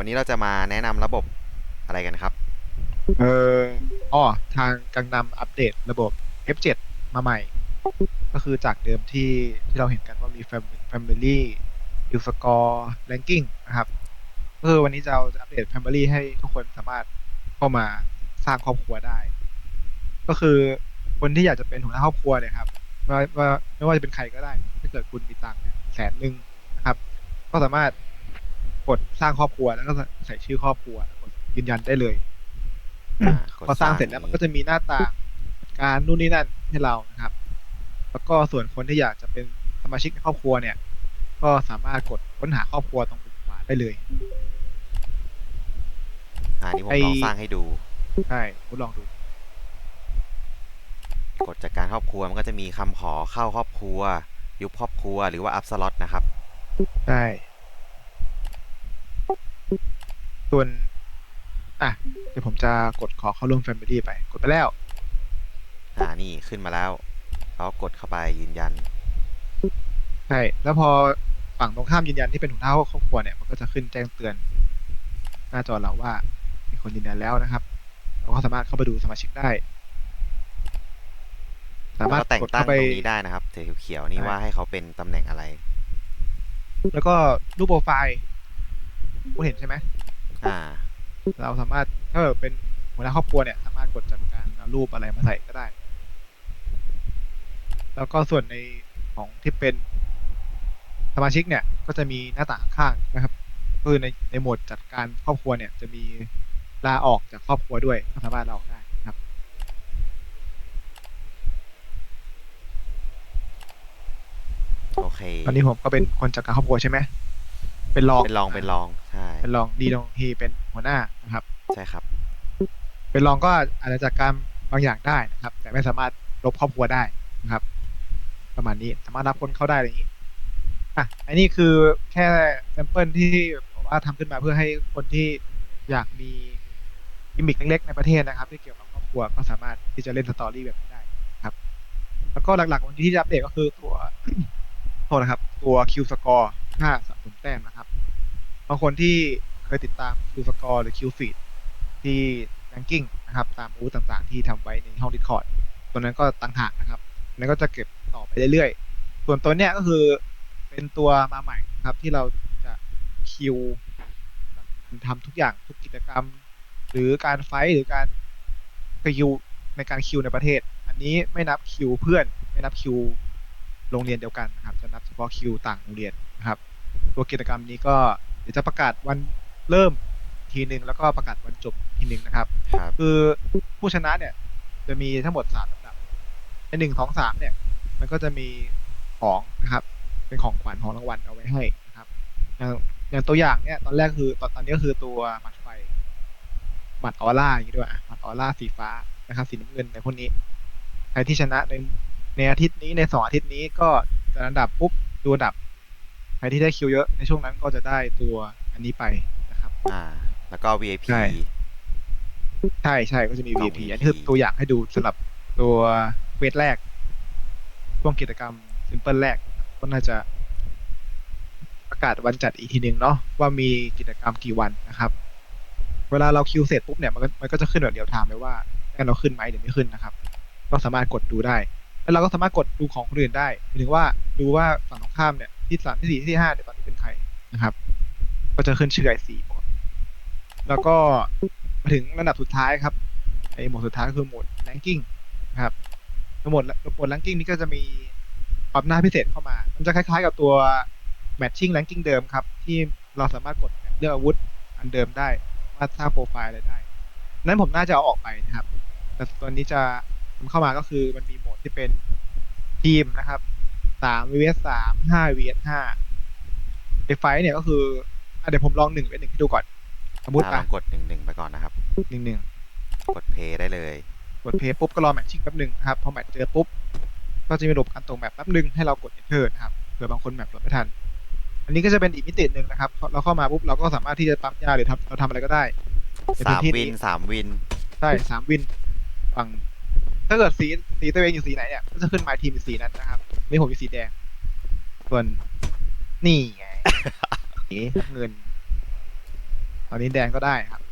วันนี้เราจะมาแนะนำระบบอะไรกันครับ เอออ๋อทางกังนำอัปเดตระบบ F7 มาใหม่ ก็คือจากเดิมที่ที่เราเห็นกันว่ามี Fam- Family u s c o r e Ranking นะครับก็คือวันนี้จะเอาจะอัปเดต Family ให้ทุกคนสามารถเข้ามาสร้างครอบครัวได้ ก็คือคนที่อยากจะเป็นหัวหน้าครอบครัวเนี่ยครับว่าว่าไม่ว่าจะเป็นใครก็ได้ ถ้าเกิดคุณมีตังค์เนี่ยแสนหนึ่งนะครับ ก็สามารถ กดสร้างครอบครัวแล้วก็ใส่ชื่อครอบครัวแล้วกดยืนยันได้เลย อ่ากดพอสร้างเสร็จแล้วมันก็จะมีหน้าต่างการนู่นนี่นั่นให้เรานะครับ แล้วก็ส่วนคนที่อยากจะเป็นสมาชิกในครอบครัวเนี่ย ก็สามารถกดค้นหาครอบครัวตรงมุมขวาได้เลย อ่านี่ผมไอ้ลองสร้างให้ดู ใช่คุณลองดู กดจากการครอบครัวมันก็จะมีคำขอเข้าครอบครัว ยุบครอบครัวหรือว่าอัพสล็อตนะครับ ใช่ ส่วน อะ เดี๋ยวผมจะกดขอเข้าร่วม Family ไป กดไปแล้ว อ่านี่ขึ้นมาแล้วเราก็กดเข้าไปยืนยัน ใช่ แล้วพอฝั่งตรงข้ามยืนยันที่เป็นหัวหน้าครอบครัวเนี่ย มันก็จะขึ้นแจ้งเตือน หน้าจอเราว่า มีคนยืนยันแล้วนะครับ เราก็สามารถเข้าไปดูสมาชิกได้ สามารถแล้วก็แต่งกดตั้งเข้าไปตรงนี้ได้นะครับสีเขียวๆนี่ใช่ ว่าให้เขาเป็นตำแหน่งอะไร แล้วก็รูปโปรไฟล์คุณเห็นใช่ไหม อ่า เราสามารถถ้าเกิดเป็นหัวหน้าครอบครัวเนี่ย สามารถกดจัดการเอารูปอะไรมาใส่ก็ได้ แล้วก็ส่วนในของที่เป็นสมาชิกเนี่ยก็จะมีหน้าต่างข้างๆนะครับคือในในโหมดจัดการครอบครัวเนี่ย จะมีลาออกจากครอบครัวด้วยก็สามารถลาออกได้นะครับ โอเค ตอนนี้ผมก็เป็นคนจัดการครอบครัวใช่ไหมเป็นรองเป็นลองเป็นลองใช่ เป็นรองดีลองทีเป็นหัวหน้านะครับ ใช่ครับ เป็นรองก็อาจจะจัดการบางอย่างได้นะครับ แต่ไม่สามารถลบครอบครัวได้นะครับ ประมาณนี้สามารถรับคนเข้าได้อะไรอย่างนี้อะอันนี้คือแค่แซมเปิลที่บอกว่าทำขึ้นมาเพื่อให้คนที่อยากมีกิมมิคเล็กๆในประเทศนะครับ ที่เกี่ยวกับครอบครัวก็สามารถที่จะเล่นสตอรี่แบบนี้ได้ครับ แล้วก็หลักๆวันนี้ที่จะอัปเดตก็คือตัวโทษนะครับ ตัว Q score ค่าสะสมแต้มนะครับ บางคนที่เคยติดตาม Q score หรือ Q feed ที่ ranking นะครับ ตามอูต่างๆ ที่ทำไว้ในห้อง Discord ตัวนั้นก็ต่างหากนะครับนั้นก็จะเก็บต่อไปเรื่อยๆ ส่วนตัวเนี้ยก็คือเป็นตัวมาใหม่นะครับ ที่เราจะคิวทำทุกอย่างทุกกิจกรรม หรือการไฟท์หรือการคิวในการคิวในประเทศ อันนี้ไม่นับคิวเพื่อน ไม่นับคิวโรงเรียนเดียวกันนะครับ จะนับเฉพาะคิวต่างโรงเรียนนะครับ ตัวกิจกรรมนี้ก็ เดี๋ยวจะประกาศวันเริ่มทีหนึ่งแล้วก็ประกาศวันจบทีหนึ่งนะครับ ครับ คือผู้ชนะเนี่ย จะมีทั้งหมดสามลำดับในหนึ่งสองสามเนี่ย มันก็จะมีของนะครับ เป็นของขวัญของรางวัลเอาไว้ให้นะครับ อย่างอย่างตัวอย่างเนี่ย ตอนแรกคือตอนตอนนี้ก็คือตัวหมัดไฟหมัดออร่าอย่างนี้ด้วยอะหมัดออร่าสีฟ้านะครับสีน้ำเงินในพวกนี้ ใครที่ชนะในในอาทิตย์นี้ในสองอาทิตย์นี้ก็จะอันดับปุ๊บดูอันดับ ใครที่ได้คิวเยอะในช่วงนั้นก็จะได้ตัวอันนี้ไปนะครับ อ่า แล้วก็ VIP ใช่ ใช่ใช่ก็จะมีกล่อง VIP VIP อันนี้คือตัวอย่างให้ดูสำหรับตัวเควสแรก ช่วงกิจกรรมซิมเปิลแรก ก็น่าจะประกาศวันจัดอีกทีหนึ่งเนาะว่ามีกิจกรรมกี่วันนะครับ เวลาเราคิวเสร็จปุ๊บเนี่ยมันก็มันก็จะขึ้นแบบเดียวไทม์เลยว่าแค่เราขึ้นไหมหรือไม่ขึ้นนะครับ ก็สามารถกดดูได้ แล้วเราก็สามารถกดดูของคนอื่นได้หมายถึงว่าดูว่าฝั่งตรงข้ามเนี่ย ที่สามที่สี่ที่ห้าเนี่ยวตอนนี้เป็นใครนะครับ ก็จะขึ้นชื่อไอซีปกติแล้วก็มาถึงระดับสุดท้ายครับไอ้โหมดสุดท้ายก็คือโหมด ranking นะครับโหมดโหมด ranking นี้ก็จะมีความน่าพิเศษเข้ามา มันจะคล้ายๆกับตัว matching ranking เดิมครับ ที่เราสามารถกดเลือกอาวุธอันเดิมได้ว่าสร้างโปรไฟล์อะไรได้ นั้นผมน่าจะเอาออกไปนะครับ แต่ตัวนี้จะมันเข้ามาก็คือมันมีโหมดที่เป็นทีมนะครับ สาม vs สามห้า vs ห้าในไฟท์เนี่ยก็คืออะเดี๋ยวผมลองหนึ่งเป็นหนึ่งให้ดูก่อน สมมติอ่าลอะองกดหนึ่งหนึ่งไปก่อนนะครับ หนึ่งหนึ่งกดเพย์ได้เลย กดเพย์ปุ๊บก็รอแมทชิ่งแป๊บหนึ่งนะครับ พอแมทเจอปุ๊บ ก็จะมีระบบการตรงแมปแป๊บหนึ่งให้เรากด enter นะครับ เผื่อบางคนแมปโหลดไม่ทัน อันนี้ก็จะเป็นอีกมิติหนึ่งนะครับพอเราเข้ามาปุ๊บเราก็สามารถที่จะปั๊มยาหรือทำเราทำอะไรก็ได้ ในพื้สานมที่วินี้นสามวิน ใช่สามวินฝั่งถ้าเกิดสีสีตัวเองอยู่สีไหนเนี่ยก็จะขึ้นมาทีมเป็นสีนั้นนะครับ นี่ผมอยู่สีแดง ส่วนนี่ไงสีน้ำเงินตอนนี้แดงก็ได้ครับ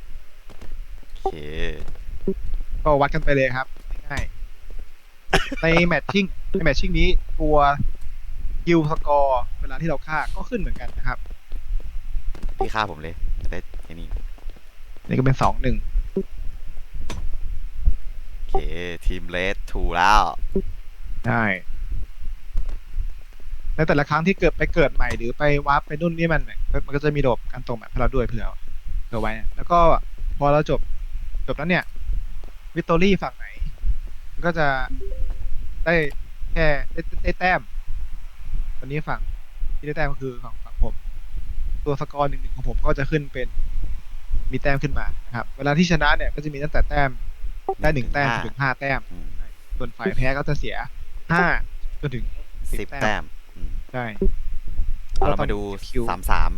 โอเค ก็วัดกันไปเลยครับง่ายๆในแมทชิ่งในแมทชิ่งนี้ตัวคิวสกอร์เวลาที่เราฆ่าก็ขึ้นเหมือนกันนะครับ พี่ฆ่าผมเลยจะได้ไอ้นี่นี่ก็เป็นสองหนึ่งโอเค ทีมเลสถูแล้วใช่ ในแต่ละครั้งที่เกิดไปเกิดใหม่หรือไปวาร์ปไปนู่นนี่มันเนี่ยมันก็จะมีระบบการตรงแบบให้เราด้วยเผื่อเผื่อไว้ แล้วก็พอเราจบจบแล้วเนี่ยวิตตอรี่ฝั่งไหน มันก็จะได้แค่ได้ได้แต้มตอนนี้ฝั่งที่ได้แต้มก็คือฝั่งฝั่งผม ตัวสกอร์หนึ่งหนึ่งของผมก็จะขึ้นเป็นมีแต้มขึ้นมานะครับ เวลาที่ชนะเนี่ยก็จะมีตั้งแต่แต้มได้หนึ่งแต้มจนถึงห้าแต้มอืมส่วนฝ่ายแพ้ก็จะเสียห้าจนถึงสิบแต้ม อืมใช่เอาเรามาดูคิวสามสาม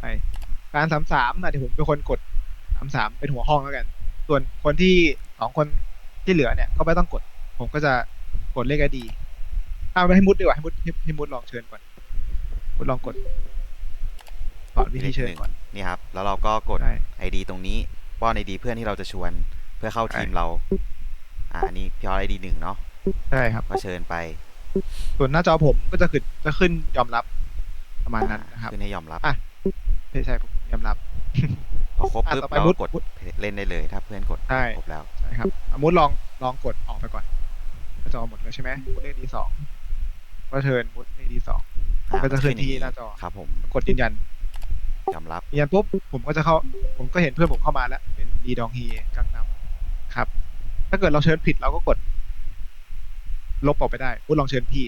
ใช่การสามสามนะเดี๋ยวผมเป็นคนกดสามสามเป็นหัวห้องแล้วกัน ส่วนคนที่สองคนที่เหลือเนี่ยก็ไม่ต้องกด ผมก็จะกดเลขไอดีเอาไปให้มุดดีกว่าให้มุดให้ให้มุดลองเชิญก่อนมุดลองกดสอนวิธีเชิญก่อนนี่ครับ แล้วเราก็กดใช่ ID ตรงนี้ ป้อน ID เพื่อนที่เราจะชวนเพื่อเข้าใช่ทีมเรา อ่าอันนี้พี่ออ ID หนึ่งเนาะใช่ครับก็เชิญไป ส่วนหน้าจอผมก็จะขึ้นจะขึ้นยอมรับประมาณนั้นนะครับขึ้นให้ยอมรับอะใช่ใช่ผมยอมรับ พอครบอะปุ๊บต่อไปเรามุก็ดกดมุดเล่นได้เลย ถ้าเพื่อนกดใช่ครบแล้ว ใช่ครับอะมุดลองลองกดออกไปก่อนหน้าจอหมดแล้วใช่ไหมมุดเลขดีสองก็เชิญมุดเลขดีสอง อ่าก็จะขึ้นมัอย่งที่หน้าจอ ครับ ผมกดยืนยัน ยอมรับยืนยันปุ๊บผมก็จะเข้า ผมก็เห็นเพื่อนผมเข้ามาแล้ว เป็นดีดองฮีกังนำครับ ถ้าเกิดเราเชิญผิดเราก็กด ลบออกไปได้พูดลองเชิญพี่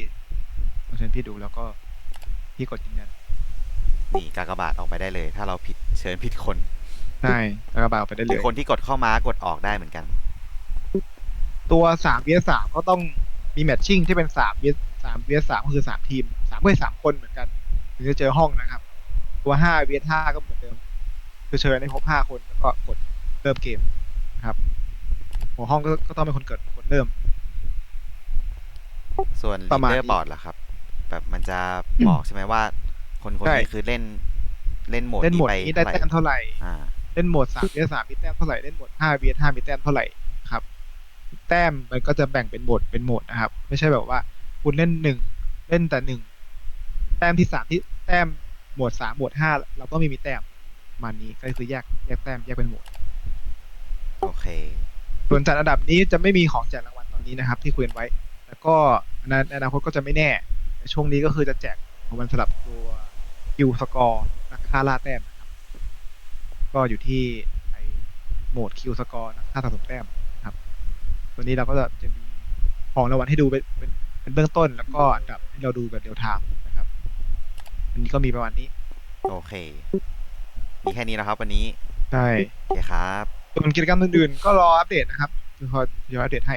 ลองเชิญพี่ดูแล้วก็พี่กดยืนยันนี่กากบาทออกไปได้เลย ถ้าเราผิดเชิญผิดคนใช่แล้วก็บ่าวไปได้หเลรือยคนที่กดเข้ามากดออกได้เหมือนกัน ตัวสามเวสามก็ต้องมีแมทชิ่งที่เป็นสามเวสสามเวสสามก็คือสามทีมสามเวสสามคนเหมือนกันถึงจะเจอห้องนะครับ ตัวห้าเวสห้าก็เหมือนเดิมคือเชิญให้ครบห้าคนแล้วก็กดเริ่มเกมนะครับ หัวห้องก็ก็ต้องเป็นคนเกิดกดเริ่ม ส่วนประมาณ leader นี้ board ล่ะครับ แบบมันจะบอกใช่ไหมว่า คนคนใช่ นี้คือเล่นเล่นโหมดเล่นโหมดไปนี้ได้เท่าไหร่แต้มเท่าไหร่ อ่า เล่นโหมดสามเวสสามมีแต้มเท่าไหร่ เล่นโหมดห้าเวสห้ามีแต้มเท่าไหร่ครับ แต้มมันก็จะแบ่งเป็นโหมดเป็นโหมดนะครับ ไม่ใช่แบบว่า คุณเล่นหนึ่งเล่นแต่หนึ่งแต้มที่สามที่แต้มโหมดสามโหมดห้าเราก็ไม่มีแต้มประมาณนี้ก็คือแยกแยกแต้มแยกเป็นโหมด โอเค ส่วนจัดอันดับนี้จะไม่มีของแจกรางวัลตอนนี้นะครับ ที่คุยกันไว้แล้ว ก็ในในอนาคตก็จะไม่แน่แต่ช่วงนี้ก็คือจะแจกของมันสำหรับตัวคิวสกอร์นักฆ่าล่าแต้มนะครับ ก็อยู่ที่ไอโหมดคิวสกอร์นักฆ่าสะสมแต้มนะครับ ตัวนี้เราก็จะจะมีของรางวัลให้ดูเป็นเป็นเป็นเบื้องต้น แล้วก็อันดับให้เราดูแบบเดียวทางนะครับอันนี้ก็มีประมาณนี้โอเค มีแค่นี้นะครับวันนี้ ใช่โอเคครับ ส่วนกิจกรรมอื่นๆ ก็รออัปเดตนะครับเดี๋ยวพอเดี๋ยวอัปเดตให้